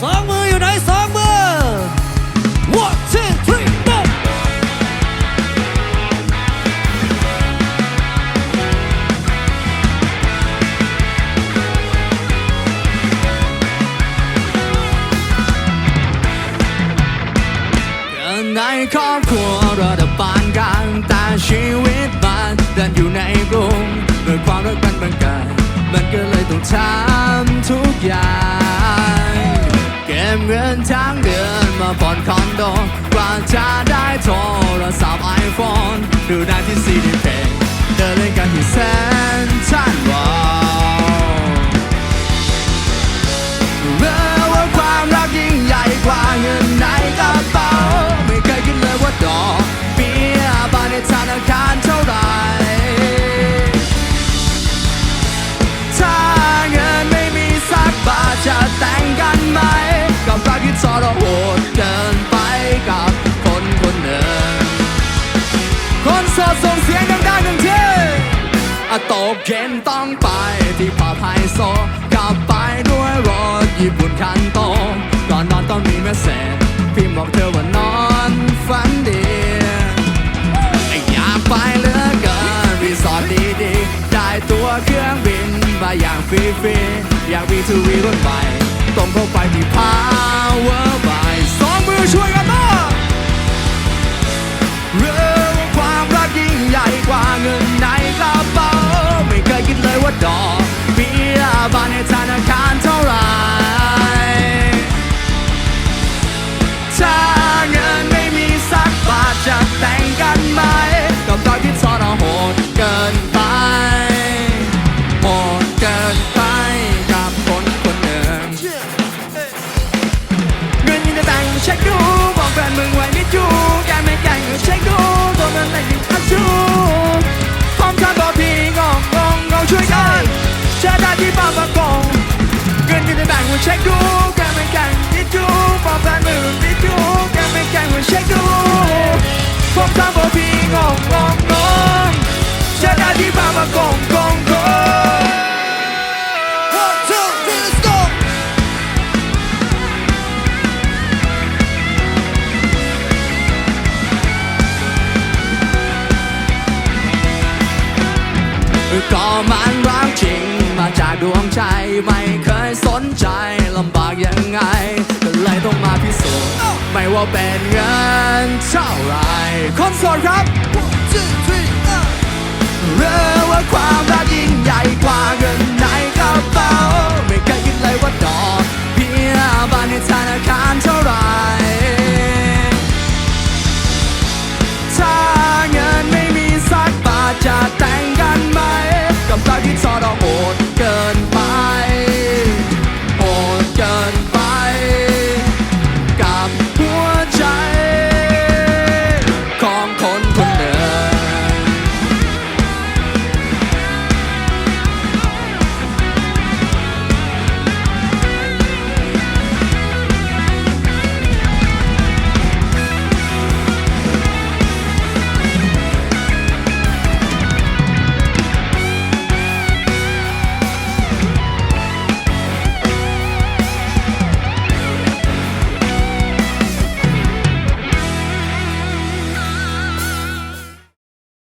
สองมืออยู่ไหนสองมือ one two three go เกิดในครอบครัวระดับปานกลางแต่ชีวิตมันเดินอยู่ในกรุงด้วยความรักมันบังเกิดมันก็เลยต้องทำ เงินทั้งเดือนมาผ่อนคอนโดกว่าจะได้โทรศัพท์ไอโฟนดูได้ที่ซีดี ที่ทรหดเกินไปกับคนคนหนึ่งคนโสดส่งเสียงดังๆหนึ่งทีอะตกเย็นต้องไปที่ผับไฮโซกลับไปด้วยรถญี่ปุ่นคันโตก่อนนอนต้องมีเมสเซจพิมพ์บอกเธอว่านอนฝันดีอยากไปเหลือเกินรีสอร์ทดีๆได้ตัวเครื่องบินมาอย่างฟรีๆอยากมีทูวีรถไฟ ตรงเข้าไปที่ Power by สองมือช่วยกันมาเรื่องความรักยิ่งใหญ่กว่าเงินในกระเป๋าไม่เคยคิดเลยว่าดอก ก็มันรักจริงมาจากดวงใจไม่เคยสนใจลำบากยังไง ก็เลยต้องมาพิสูจน์ไม่ว่าเป็นเงินเท่าไรคนโสดครับ